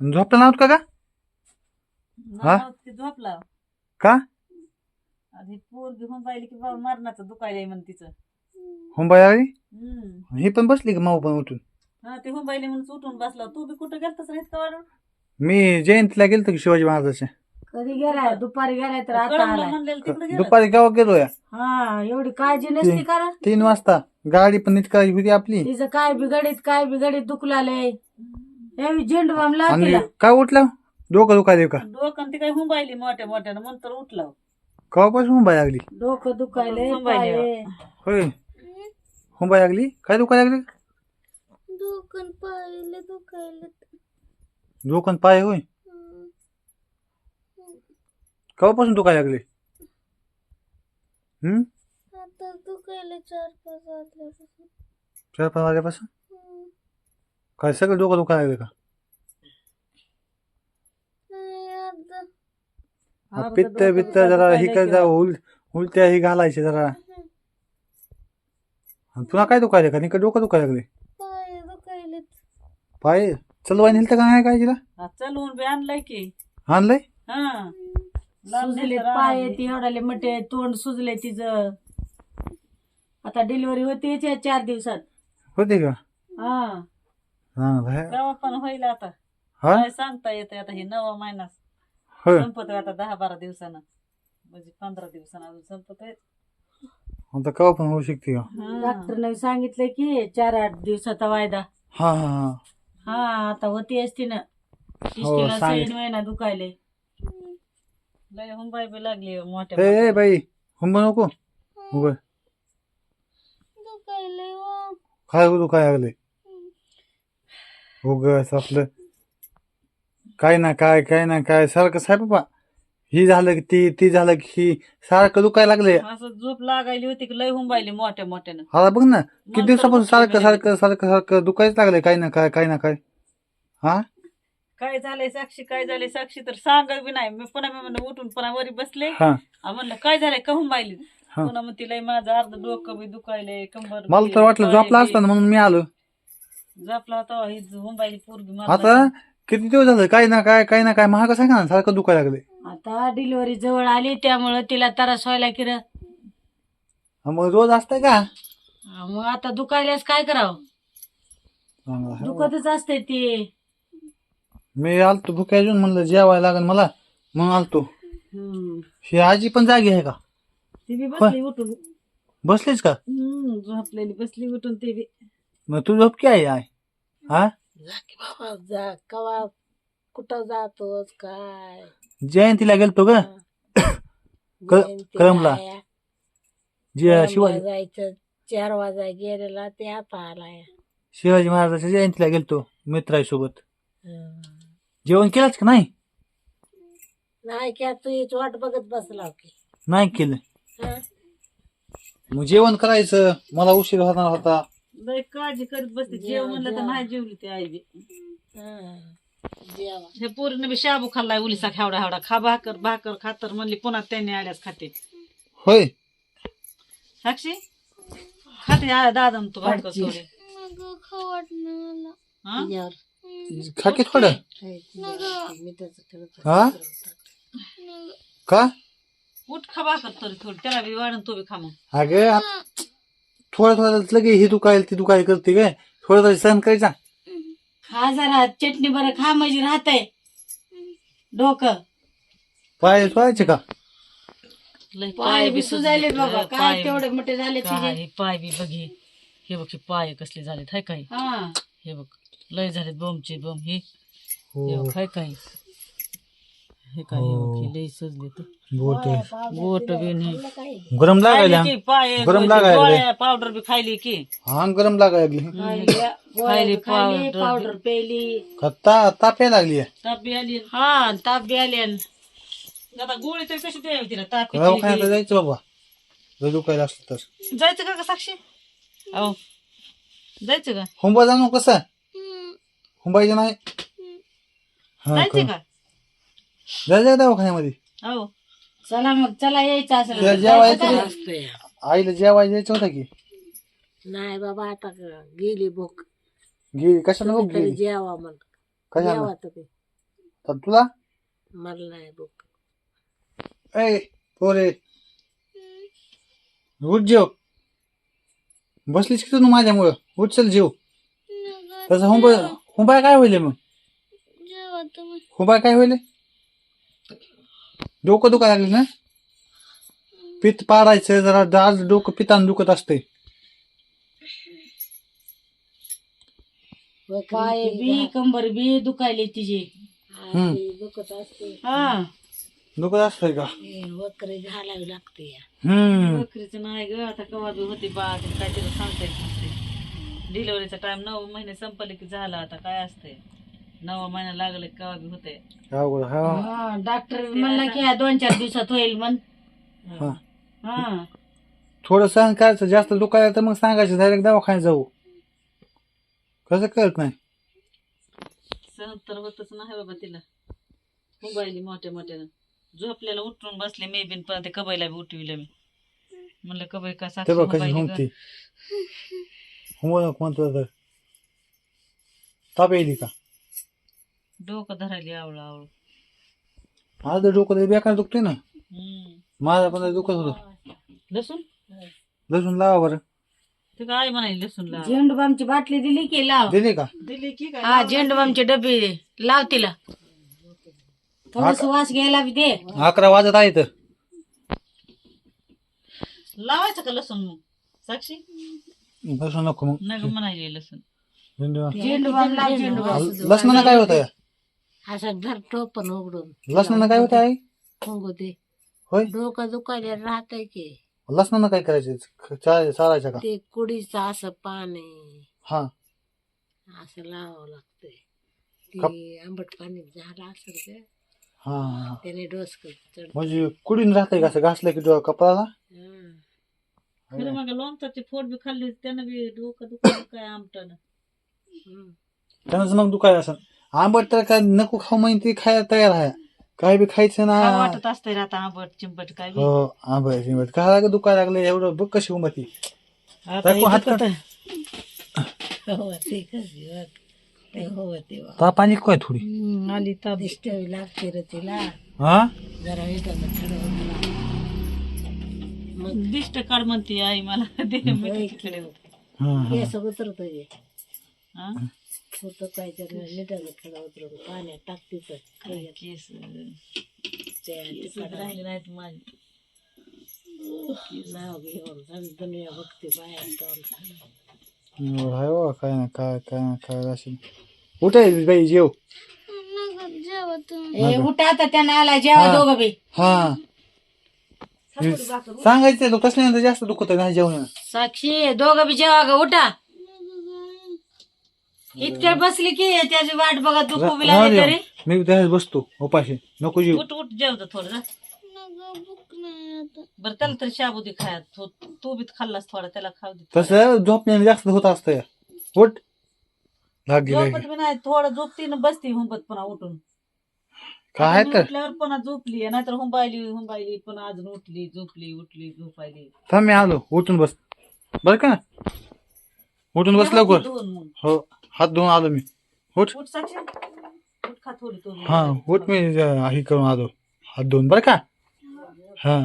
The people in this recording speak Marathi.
झोपला नव्हत का? का हा? ते झोपला. का? आधी पोर घेऊन पाहिली की बाबा मरणाचं दुखायला म्हण तिचं. हुंबाई आली? हम्म. ही पण बसली का माऊ पण उठून? हा ते हुंबाईले म्हणून उठून बसला. तू बी कुठं गेलतास रे इतकं वाढून? मी जयंतीला गेलतो की शिवाजी महाराजाच्या. कधी गेलाय? दुपारी गेलाय तर आता कळमला आलाय. म्हणलेलं तिकडे गेला दुपारी गावात गेलो या हा एवढी काळजी नसती कारण तीन वाजता. गाडी पण नीट करायची होती आपली. तिचं काय बिघडीत काय बिघडीत दुखलालय हे झेंडू बाम आणि काय उठलं? डोकं दुखायला का? डोकं ती काही हुंबाईली मोठ्या मोठ्यानं नंतर उठला. कवापासून हुंबाई लागली? डोकं पाय. होय. हुंबाई लागली? काय दुखायला लागली? दुकान पाहिलं दुखायला डोकं पाय होय. कवापासून दुखायला लागले? हम्म? आता दुखायला चार पाच वाजल्यापासून. चार पाच वाजल्यापासून. काय सगळं डोकं दुखायला लागलं का नाही हा, पित्त डोकं बित्त दुखायला जरा ही काय किंवा- उल उलट्या ही घालायचे जरा आणि पुन्हा काय दुखायला का निका डोकं दुखायला लागले पाय दुखायलेत पाय चलवाय नेलं का नाही काय तिला हा, चलवून बी आणलंय की आणलंय हा लाल सुजले नेसर पाय आणली. ती एवढाले मोठे तोंड सुजले तिचं आता डिलिव्हरी होती चार दिवसात होते का हा हा. गावात पण होईल आता. हा? काय सांगता येते आता हे नवा महिना होय. आता दहा बारा दिवसानं. म्हणजे पंधरा दिवसानं अजून संपत आहे आता कवा पण होऊ शकते का? हा. डॉक्टरने सांगितलं की चार आठ दिवसाचा वायदा. हा हा हा. हा आता होती असती ना. हो, इष्टीला सांगितलं. सैन महिना दुखायले. लय हुंबाई बी लागली ए मोठ्या ए बाई हुंबा नको. उभं दुखायले वा काय तू काय लागले? उगस आपलं काय ना काय काय ना काय सारखं साहेब बाबा. ही झालं की ती ती झालं की ही सारखं दुखायला लागले असं झोप लागायली होती की लय हुंबाईली मोठ्या मोठ्यानं. आता बघ ना किती दिवसापासून सारखं सारखं सारखं सारखं दुखायच लागलंय काय ना काय काय ना काय. हा? काय झालंय साक्षी काय झालंय साक्षी तर सांगत बी नाही. मी पुन्हा मी म्हणलं उठून पुन्हा वरी बसले. हा. आ म्हणलं काय झालंय का हुंबाईली हा. पुन्हा मग तिला माझं अर्ध डोकं बी दुखायलंय कंबर मला बी, तर वाटलं झोपला. असताना म्हणून मी आलो. होता ही पोरगी मला आता किती दिवस झालं? काय ना काय काय ना काय महाग सांगा ना सारखं दुखायला लागले. आता डिलिव्हरी जवळ आली त्यामुळं तिला त्रास व्हायला की रे. मग रोज असतंय का? हा, मग आता दुखायलाच काय करावं? दुखतच असते ते. मी आलतो भुक्या अजून म्हणलं जेवायला लागेल मला म्हणून आलतो. हम्म. ही आजी पण जागी आहे का? ती बी बसली उठून. बसलीच का? हम्म, झोपलेली बसली उठून ती बी. मग तू झोप काय आहे हा? बाबा जा कवा कुठं जातोस काय? जयंतीला गेलतो ग. कळमला जे शिवाजी जायचं चार वाजा गेलेला ते आता आलाय. शिवाजी महाराजाच्या जयंतीला गेलतो मित्रासोबत जेवण केलंच का नाही? नाही क्या तू याची वाट बघत बसला की नाही केलं. मग जेवण करायचं मला उशीर होणार होता. लय काळजी करत बसते. जेव म्हणलं तर नाही जेवली ती आई बी जेवा हे पोरीनं बी शाबू खाल्लाय उलिसा खावडा हावडा. खा भाकर भाकर खातर म्हणली पुन्हा त्यांनी आल्यास खाते. होय. साक्षी? खाते आ, दादा तू भाकर आजी. थोडी खाऊ मला हा? थोडं. हा? का? उठ खा भाकर तरी थोडी त्याला बी वाढून तू बी खा मग. अगं थोडं थोडं लगे ही दुखायला ती दुखायला करते काय? थोडं थोडं सहन करायचा हा जरा चटणी बरं खा म्हणजे राहतय. डोकं. पाय धुवायचे का? लय पाय बी सुजायले सुजले. बाबा काय तेवढे मोठे झाले तुझे काय पाय बी बघी हे. बघ हे पाय कसले झालेत हाय काय? हा. हे बघ लय झालेत बोमचे बोम हे. हो. हे बघ हाय काय? हे काय हे बघ हे लय सजले तर बोट बोट बी नाही. गरम लागायला? की पाय गरम लागायला गोळ्या पावडर बी खायली की. हा गरम लागायला लागली. खायली powder. पावडर पेली. का ता ताप यायला लागली ताप बी आली. हा ताप बी आले आता गोळी तर कशी द्यावी तिला? ताप दवाखान्यात येते जायचं बाबा. जर दुखायला असलं तर. की. जायचं का ग साक्षी? अहो जायचं का? हुंबा जाणू कसं? हुंबायचं नाही? हा जायचं का? का जायचं का दवाखान्यामध्ये? अहो चला मग चला यायचं तिला असं जेवायचं आईला जेवायला जायचं होतं की? नाही बाबा आता गेली भूक. गेली? कशाला बघ गेली? जेवा मग कशाला? तुम्ही तर तुला? मला नाही भूक. ए पोरे. उठ जेव. बसलीच की तू माझ्यामुळं? उठ चल जेव. तसं हुंबा हुंबाय काय होईल मग? हुंबाय काय होईल? डोकं दुखा लागले ना? पित्त पाडायचं जरा आज डोकं पितान दुखत असते पाय बी कंबर बी दुखायले तिचे. दुखत असते हा. दुखत असतंय का? वक्र घालावी लागते हम्म. बकरीचं नाही ग आता कवा बी होते बा काय तिला सांगता येत नसते डिलिव्हरीचा टाइम नऊ महिने संपले की झाला आता काय असते नवा महिना लागले की कवा बी होते अवघड हा. हा डॉक्टर म्हणला की हा दोन चार दिवसात होईल म्हण. हा. हा. थोडं सहन करायचं जास्त दुखायला तर मग सांगायचं डायरेक्ट दवाखान्यात जाऊ. कसं कळत नाही. सहन तर होतच नाही बाबा तिला. मोबाईल मोठ्या मोठ्यानं. झोपलेला उठून बसले मी बिन पण ते कबईला बी उठविलं मी. म्हणलं कबई का ते बघ कशी हुंकते. हुंबू नको म्हणतो तर ताप येईल का? डोकं धरायली आवळं आवळ तर डोकं लय बेकार दुखतोय ना. हम्म. माझा पण लय दुखत होतं. लसूण? लसूण लावा बरं. ते काय म्हणाली लसूण लाव? झेंडूबामची बाटली दिली की लाव. दिली का? दिली की काय? हा झेंडूबामचे डबे लाव तिला. थोडस वास घ्यायला बी दे. अकरा वाजत आहे तर. लावायचं का लसूण मग? साक्षी? लसूण नको मग. नग म्हणायली लसूण. झेंडूबाम लाव झेंडूबाम. लसणानं काय होत? आहे असं धर टोपण उघडून लसणानं काय होत आहे फुंगू दे होय? डोकं दुखायला राहतंय की. लसणानं काय करायचं? चा- चालायचं का? ते कुडीचं असं पाणी. हा. असं लावावं लागतंय. ते आंबट पाणी झालं असेल का हा हा. त्याने डोस चढ म्हणजे कुडीन राहतंय का असं? घासलं की डो- कपडाला खरं मग लोणचाची फोड बी खाल्ली त्यानं बी डोकं दुखलं काय आमटन? त्यानंच मग दुखायला असं आंबट तर काय नको खाऊ म्हणजे ते खायला तयार आहे. काय बी खायचं ना. वाटत असतंय रे आता आंबट चिंबट काय बी? हो आंबट शिंबट काय लागलं दुखायला लागलं एवढं? बघ कशी उमती आता हात हे काढ. हो ते. ते हो ते. ताप आणि काय थोडी? आली ताप. दिष्टावी लागते रे तिला. हा? जरा इथं ठरवलं दिष्ट काढ म्हणते आई मला. दे मी तिकडे. हा, हा. केस उतरत जे हा? होतं काय तर मिठाचं खडा उतरत पाण्यात टाकतीच केस? ते केस राहिले. नाहीत माझे. नाव घेऊन आणि दुनिया बघते बाहेर तोंड एवढं आहे बाबा काय ना काय काय ना काय असेल. उठाय बाई जेव. ए उठा आता त्यानं आला जेवा. दोघं बी. हा. सांगायचं तो कसल्यानंतर जास्त दुखत नाही जेवण साक्षी दोघं बी जेवा ग उठा. इतक्या बसली की त्याची वाट बघत दुखू बी लागली तरी मी त्यावेळेस बसतो उपाशी नको जेव उठ उठ जेवतो थोडं बरं त्याला तरी शाबू दे खाया तू तू बी खाल्लास थोडा त्याला खाऊ दे तसं झोपण्याने जास्त होत असतं उठ लाग झोपत बी नाही थोडं झोपती न बसती हुंबत पुन्हा उठून काय तर उठल्यावर पुन्हा झोपली नाहीतर हुंबायली हुंबायली पुन्हा अजून उठली झोपली उठली झोपायली थांब मी आलो उठून बस बर का उठून बस लवकर हो हात धुवून आलो मी. उठ. उठ साक्षी उठ खा थोडी तू हा उठ मी अं, हे करून आलो. हात धुवून. बर का? हा.